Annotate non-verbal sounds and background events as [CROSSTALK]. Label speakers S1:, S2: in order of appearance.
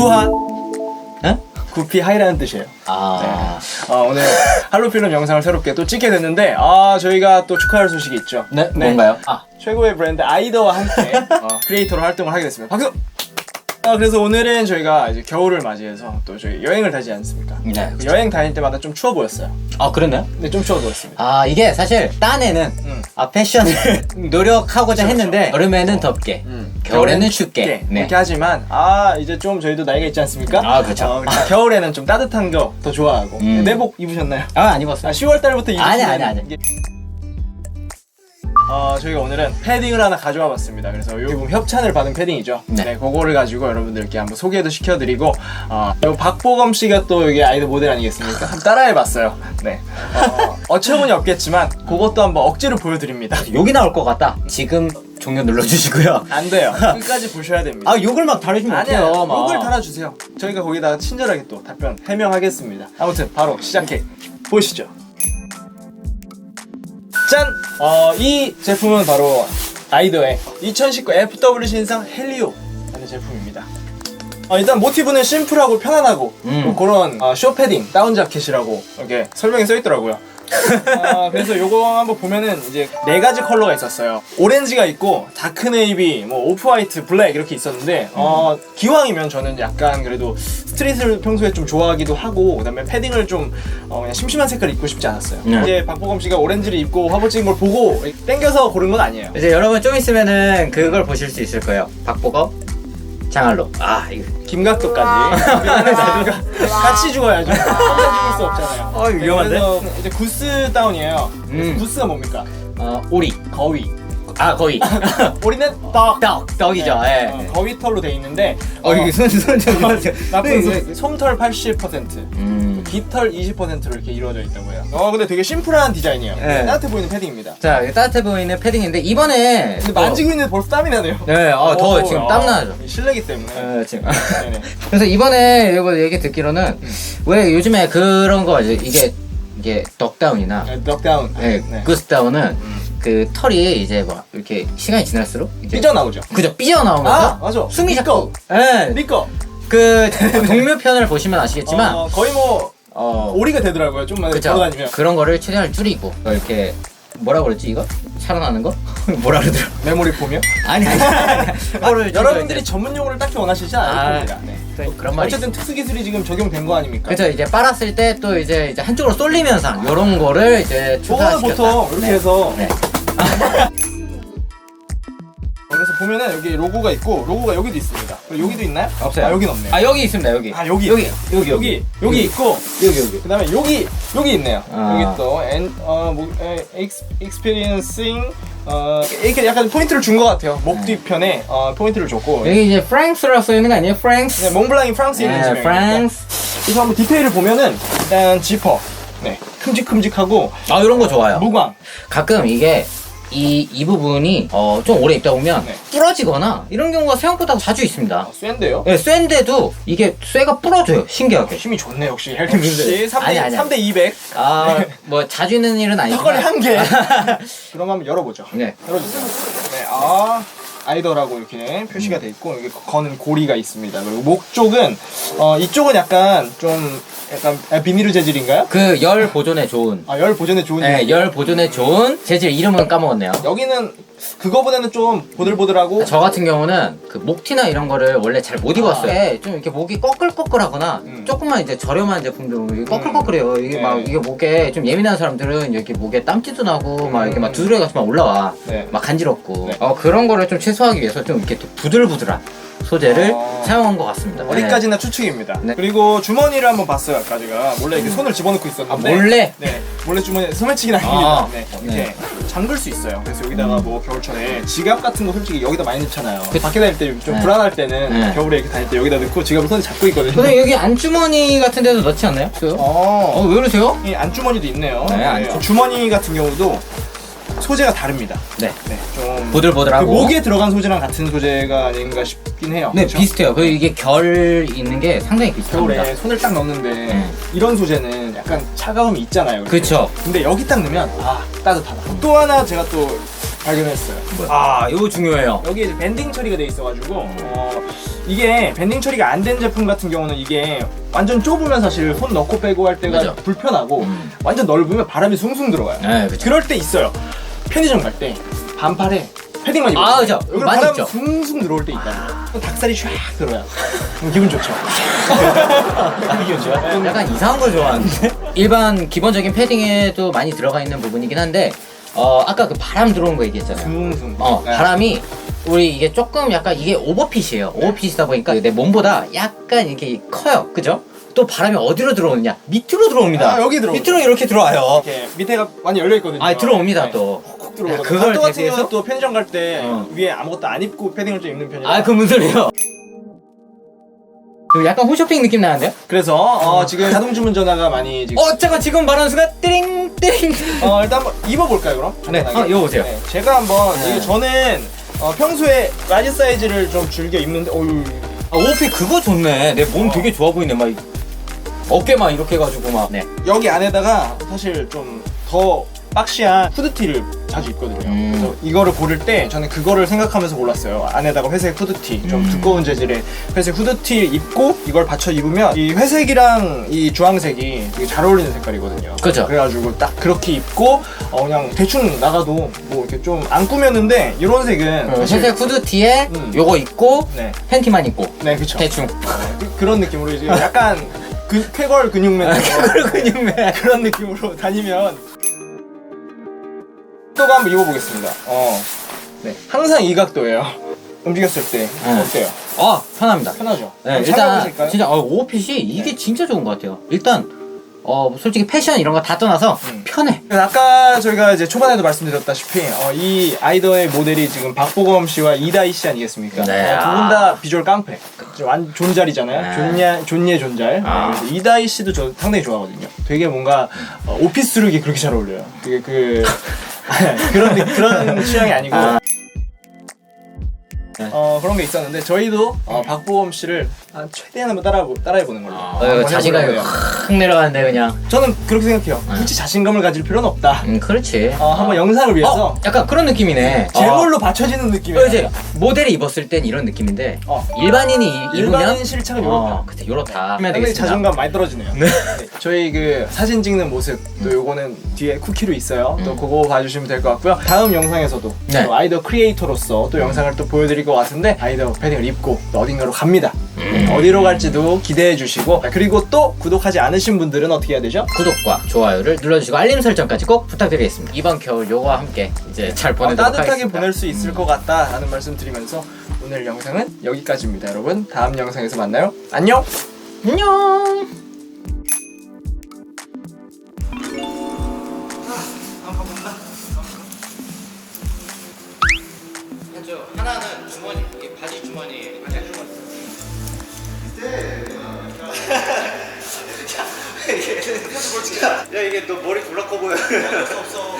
S1: 구하
S2: 응?
S1: 구피 하이라는 뜻이에요.
S2: 아.
S1: 어, 오늘 할로필름 영상을 새롭게 또 찍게 됐는데 아 저희가 또 축하할 소식이 있죠.
S2: 네, 뭔가요? 아.
S1: 최고의 브랜드 아이더와 함께 어, [LAUGHS] 크리에이터로 활동을 하게 됐습니다. 박수! 아, 그래서 오늘은 저희가 이제 겨울을 맞이해서 또 저희 여행을 다니지 않습니까?
S2: 네.
S1: 그 여행 다닐 때마다 좀 추워 보였어요.
S2: 아, 그랬나요?
S1: 근데 좀 추워 보였습니다.
S2: 아, 이게 사실 딴에는
S1: 음.
S2: 아, 패션을 [LAUGHS] 노력하고자
S1: 그렇죠,
S2: 했는데 여름에는 덥게,
S1: 음.
S2: 겨울에는 춥게. 네.
S1: 이렇게 하지만 아 이제 좀 저희도 나이가 있지 않습니까?
S2: 아, 그렇죠.
S1: 어, 그러니까 겨울에는 좀 따뜻한 거 더 좋아하고
S2: 음.
S1: 내복 입으셨나요?
S2: 아, 안 입었어요.
S1: 아 10월 달부터 입으시는
S2: 아니, 아니, 아니.
S1: 이게- 어, 저희가 오늘은 패딩을 하나 가져와 봤습니다. 그래서 요 보면 협찬을 받은 패딩이죠.
S2: 네.
S1: 네. 그거를 가지고 여러분들께 한번 소개도 시켜드리고, 어, 요 박보검 씨가 또 이게 아이돌 모델 아니겠습니까? 한번 따라해봤어요. 네. 어, 어처구니 없겠지만, 그것도 한번 억지로 보여드립니다. [LAUGHS]
S2: 욕이 나올 것 같다. 지금 종료 눌러주시고요.
S1: 안 돼요. [LAUGHS] 끝까지 보셔야 됩니다.
S2: 아, 욕을 막 다루시면? 막.
S1: 욕을 달아주세요. 저희가 거기다가 친절하게 또 답변 해명하겠습니다. 아무튼 바로 시작해 보시죠. 짠! 어, 이 제품은 바로 아이더의 2019 FW 신상 헬리오 라는 제품입니다. 어, 일단 모티브는 심플하고 편안하고
S2: 음.
S1: 뭐 그런 어, 쇼 패딩 다운 자켓이라고 이렇게 설명이 써 있더라고요. 아, 그래서 요거 한번 보면은 이제 네 가지 컬러가 있었어요. 오렌지가 있고 다크 네이비, 뭐 오프 화이트, 블랙 이렇게 있었는데 어, 기왕이면 저는 약간 그래도 스트릿을 평소에 좀 좋아하기도 하고 그다음에 패딩을 좀 어, 그냥 심심한 색깔 입고 싶지 않았어요.
S2: 네.
S1: 이제 박보검 씨가 오렌지를 입고 화보 찍은 걸 보고 땡겨서 고른 건 아니에요.
S2: 이제 여러분 좀 있으면은 그걸 보실 수 있을 거예요. 박보검, 장알로. 아, 이거.
S1: 김각도까지 같이 죽어야죠. 혼자 죽을 수 없잖아요.
S2: 어, 위험한데?
S1: 그래서 이제 구스 다운이에요. 그래서
S2: 음.
S1: 구스가 뭡니까?
S2: 어, 오리.
S1: 거위.
S2: 아, 거의.
S1: 우리는 [LAUGHS] 떡.
S2: 떡, 떡이죠.
S1: 네,
S2: 예.
S1: 어, 거위 털로 돼 있는데
S2: 어, 이게 손, 손, 좀.
S1: 나쁜
S2: 네,
S1: 솜- 솜털 80%,
S2: 음.
S1: 깃털 20%로 이렇게 이루어져 있다고 해요. 어 근데 되게 심플한 디자인이에요.
S2: 네.
S1: 따뜻해 보이는 패딩입니다.
S2: 자, 이게 따뜻해 보이는 패딩인데, 이번에.
S1: 근데
S2: 또-
S1: 만지고 있는데 벌써 땀이 나네요.
S2: 네, 어, 더
S1: 오,
S2: 지금
S1: 아,
S2: 땀나죠.
S1: 실내기 때문에.
S2: 어, 지금.
S1: 네네. [LAUGHS]
S2: 그래서 이번에 이거 얘기 듣기로는 왜 요즘에 그런 거 이제 이게 이게 덕다운이나
S1: 네, 넉다운.
S2: 네,
S1: 네.
S2: 구스다운은 그 털이 이제 뭐 이렇게 시간이 지날수록 이제
S1: 삐져나오죠.
S2: 그죠 삐져 나오면서
S1: 아 맞아.
S2: 숨이
S1: 네
S2: 자꾸
S1: 거.
S2: 예.
S1: 네 거.
S2: 그 [LAUGHS] 동묘편을 보시면 아시겠지만
S1: 어, 거의 뭐
S2: 어,
S1: 오리가 되더라고요. 좀만 걸어다니면.
S2: 그런 거를 최대한 줄이고 이렇게 뭐라 그랬지 이거 살아나는 거 [LAUGHS] 뭐라 그러더라
S1: 메모리 폼이요?
S2: 아니 아니 아니 그거를 좀
S1: 여러분들이 전문 용어를 딱히 원하시지 않을
S2: 아,
S1: 겁니다. 네.
S2: 그- 그런 말이
S1: 어쨌든 특수 기술이 지금 적용된 거 아닙니까?
S2: 그죠 이제 빨았을 때 또 이제 이제 한쪽으로 쏠림 현상 이런 거를 이제
S1: 저거는
S2: 추가시켰다
S1: 보통 이렇게
S2: 네.
S1: 해서
S2: 네. [LAUGHS]
S1: 보면은 여기 로고가 있고 로고가 여기도 있습니다. 그리고 여기도 있나요?
S2: 없어요.
S1: 아 여기는 없네요.
S2: 아 여기 있습니다 여기
S1: 아, 여기
S2: 여기
S1: 있네요.
S2: 여기
S1: 여기 여기 있고
S2: 여기 여기
S1: 그다음에 여기 여기 있네요.
S2: 아.
S1: 여기 또 엔, 어, 뭐, 에, 익스, experiencing 어, 이렇게 약간 포인트를 준 것 같아요. 목 뒤편에 어, 포인트를 줬고
S2: 여기 이제 프랑스라고 써 있는 거 아니에요 프랑스
S1: 네, 몽블랑이 프랑스에 있는
S2: 네. 프랑스
S1: 그래서 한번 디테일을 보면은 일단 지퍼 네 큼직큼직하고
S2: 아 이런 거 좋아요
S1: 무광
S2: 가끔 이게 이, 이 부분이 어, 좀 오래 입다 보면
S1: 네.
S2: 부러지거나 이런 경우가 생각보다 자주 있습니다
S1: 아, 쇠인데요.
S2: 네, 쇠인데도 이게 쇠가 부러져요 신기하게
S1: 힘이 좋네 역시 헬kim인들 3대,
S2: 아니, 아니, 아니.
S1: 3대 200
S2: 아 뭐 자주 있는 일은 아니지만
S1: 한 개. [LAUGHS] 그럼 한번 열어보죠.
S2: 네.
S1: 열어주세요. 네, 아 아이더라고 이렇게 표시가 돼 있고 여기 거는 고리가 있습니다. 그리고 목 쪽은 어 이쪽은 약간 좀 약간 아, 비닐을 재질인가요?
S2: 그 열 보존에 좋은
S1: 아 열 보존에 좋은.
S2: 네. 열 보존에 좋은 재질 이름은 까먹었네요
S1: 여기는 그거보다는 좀 보들보들하고
S2: 저 같은 경우는 그 목티나 이런 거를 원래 잘 못 입었어요. 이게 좀 이렇게 목이 꺼끌꺼끌하거나
S1: 음.
S2: 조금만 이제 저렴한 제품들은 이게 꺼끌꺼끌해요. 이게
S1: 네.
S2: 막 이게 목에 좀 예민한 사람들은 이렇게 목에 땀띠도 나고 막 이렇게 막
S1: 음.
S2: 두드려 같이 막 올라와.
S1: 네.
S2: 막 간지럽고.
S1: 네.
S2: 어 그런 거를 좀 최소화하기 위해서 좀 이렇게 또 부들부들한 소재를
S1: 어.
S2: 사용한 것 같습니다.
S1: 어디까지나 추측입니다.
S2: 네.
S1: 그리고 주머니를 한번 봤어요 아까 제가 몰래 이렇게 손을 집어넣고
S2: 아
S1: 있었는데.
S2: 몰래.
S1: 네, 몰래 주머니에 소매치기는 아닙니다.
S2: 아,
S1: 네,
S2: 네.
S1: 이렇게 잠글 수 있어요. 그래서 여기다가 뭐 겨울철에 지갑 같은 거 솔직히 여기다 많이 넣잖아요.
S2: 그-
S1: 밖에 다닐 때 좀
S2: 네.
S1: 불안할 때는
S2: 네.
S1: 겨울에 이렇게 다닐 때 여기다 넣고 지갑을 손에 잡고 있거든요.
S2: 근데 여기 안주머니 같은 데도 넣지 않나요? 어,
S1: 어,
S2: 왜 그러세요?
S1: 이 안주머니도 있네요.
S2: 네, 안주-
S1: 주머니 같은 경우도 소재가 다릅니다.
S2: 네.
S1: 네, 좀그
S2: 보들보들하고.
S1: 목에 들어간 소재랑 같은 소재가 아닌가 싶긴 해요.
S2: 네,
S1: 그렇죠?
S2: 비슷해요. 그리고 이게 결 있는 게 상당히 비슷합니다.
S1: 겨울에 손을 딱 넣는데
S2: 네.
S1: 이런 소재는 약간 차가움이 있잖아요.
S2: 그쵸.
S1: 근데 여기 딱 넣으면 아 따뜻하다. 또 하나 제가 또 발견했어요.
S2: 아, 이거 중요해요.
S1: 여기 이제 밴딩 처리가 돼 있어가지고 어, 이게 밴딩 처리가 안 된 제품 같은 경우는 이게 완전 좁으면 사실 손 넣고 빼고 할 때가
S2: 맞아.
S1: 불편하고
S2: 음.
S1: 완전 넓으면 바람이 숭숭 들어가요.
S2: 네, 그쵸.
S1: 그럴 때 있어요. 편의점 갈 때 반팔에 패딩만 입어.
S2: 아, 그죠. 많이
S1: 바람
S2: 있죠.
S1: 숭숭 들어올 때 있다고요. 닭살이 쫙 들어요. 그럼 기분 좋죠. [LAUGHS] 기분 좋아.
S2: 약간 이상한 걸 좋아하는데? 일반 기본적인 패딩에도 많이 들어가 있는 부분이긴 한데 어 아까 그 바람 들어온 거 얘기했잖아요.
S1: 숭숭.
S2: 어
S1: 네.
S2: 바람이 우리 이게 조금 약간 이게 오버핏이에요. 오버핏이다 보니까 내 몸보다 약간 이게 커요. 그죠? 또 바람이 어디로 들어오느냐? 밑으로 들어옵니다.
S1: 아, 여기 들어오죠.
S2: 밑으로 이렇게 들어와요.
S1: 이렇게 밑에가 많이 열려 있거든요.
S2: 아 들어옵니다
S1: 네.
S2: 또.
S1: 콕 들어오거든요.
S2: 그걸
S1: 그걸 같은
S2: 대비해서?
S1: 경우는 또 편의점 갈 때
S2: 어.
S1: 위에 아무것도 안 입고 패딩을 좀 입는 편이에요.
S2: 아그 무슨 소리예요? 그 약간 홈쇼핑 느낌 나는데요?
S1: 그래서 어, 지금 자동 주문 전화가 많이 지금
S2: 어 잠깐 지금 말하는 순간 띠링 띠링.
S1: 어, 일단 한번 입어볼까요 그럼?
S2: 네,
S1: 간단하게?
S2: 어, 입어보세요.
S1: 네, 제가 한번
S2: 네.
S1: 이게 저는 어, 평소에 라지 사이즈를 좀 즐겨 입는데 어유
S2: 아 오피 그거 좋네. 내 몸 되게 좋아 보이네. 막 이- 어깨 막 이렇게 해 가지고 막. 네.
S1: 여기 안에다가 사실 좀 더 박시한 후드티를 자주 입거든요.
S2: 음.
S1: 그래서 이거를 고를 때 저는 그거를 생각하면서 골랐어요. 안에다가 회색 후드티, 좀
S2: 음.
S1: 두꺼운 재질의 회색 후드티 입고 이걸 받쳐 입으면 이 회색이랑 이 주황색이 되게 잘 어울리는 색깔이거든요.
S2: 그죠.
S1: 그래가지고 딱 그렇게 입고 어, 그냥 대충 나가도 뭐 이렇게 좀 안 꾸몄는데 이런 색은
S2: 그
S1: 사실
S2: 회색 후드티에
S1: 음.
S2: 요거 입고
S1: 네,
S2: 팬티만 입고
S1: 네, 그렇죠.
S2: 대충. [LAUGHS]
S1: 그, 런 느낌으로 이제 약간 그 쾌걸 근육맨 [LAUGHS]
S2: 근육맨.
S1: 그런 느낌으로 다니면 또가 한번 입어보겠습니다. 어, 네, 항상 이 각도예요. [LAUGHS] 움직였을 때
S2: 네.
S1: 어때요?
S2: 아 편합니다.
S1: 편하죠?
S2: 네, 일단
S1: 참여해보실까요?
S2: 진짜 어, 오핏이 이게
S1: 네.
S2: 진짜 좋은 것 같아요. 일단 어 솔직히 패션 이런 거 다 떠나서
S1: 음.
S2: 편해.
S1: 그래서 아까 저희가 이제 초반에도 말씀드렸다시피 어, 이 아이더의 모델이 지금 박보검 씨와 이다희 씨 아니겠습니까?
S2: 네.
S1: 두 분 다 비주얼 깡패. 좀완 존잘이잖아요.
S2: 네.
S1: 존예 존예 존잘.
S2: 아.
S1: 네, 그래서 이다희 씨도 저 상당히 좋아하거든요. 되게 뭔가 어, 오피스 룩이 그렇게 잘 어울려요. 되게 그 [LAUGHS] 그런 느- 그런 취향이 아니고.
S2: 아.
S1: 어 그런 게 있었는데 저희도 어, 박보검 씨를 한 최대한 한번 따라 따라해 보는 걸로.
S2: 어,
S1: 한번
S2: 자신감이
S1: 해보려고요.
S2: 확 내려가는데 그냥.
S1: 저는 그렇게 생각해요. 굳이 자신감을 가질 필요는 없다.
S2: 음 그렇지.
S1: 어, 한번 영상을 위해서
S2: 어, 약간 그런 느낌이네.
S1: 제물로 받쳐지는 느낌이에요.
S2: 어, 이제 모델이 입었을 땐 이런 느낌인데
S1: 어.
S2: 일반인이 이- 입으면
S1: 일반인 실착은
S2: 어,
S1: 요렇다.
S2: 그때 요렇다. 하면
S1: 상당히
S2: 되겠습니다.
S1: 자존감 많이 떨어지네요. 네. 저희 그 사진 찍는 모습 또 요거는 뒤에 쿠키로 있어요. 또
S2: 음.
S1: 그거 봐주시면 될 것 같고요. 다음 영상에서도
S2: 네.
S1: 또 아이더 크리에이터로서 또 영상을 또 보여드릴 것 같은데 아이더 패딩을 입고 또 어딘가로 갑니다.
S2: 음.
S1: 어디로 갈지도 기대해 주시고 그리고 또 구독하지 않으신 분들은 어떻게 해야 되죠?
S2: 구독과 좋아요를 눌러주시고 알림 설정까지 꼭 부탁드리겠습니다. 이번 겨울 요거와 함께 이제 잘
S1: 어,
S2: 보내도록
S1: 따뜻하게
S2: 하겠습니다.
S1: 보낼 수 있을 것 같다라는 말씀 드리면서 오늘 영상은 여기까지입니다. 여러분 다음 영상에서 만나요. 안녕.
S2: 안녕. 하나는 주머니, 이게 바지 주머니. 바지 주머니. [LAUGHS]
S3: 야 이게 너 머리 졸라 커 보여. 없어 없어.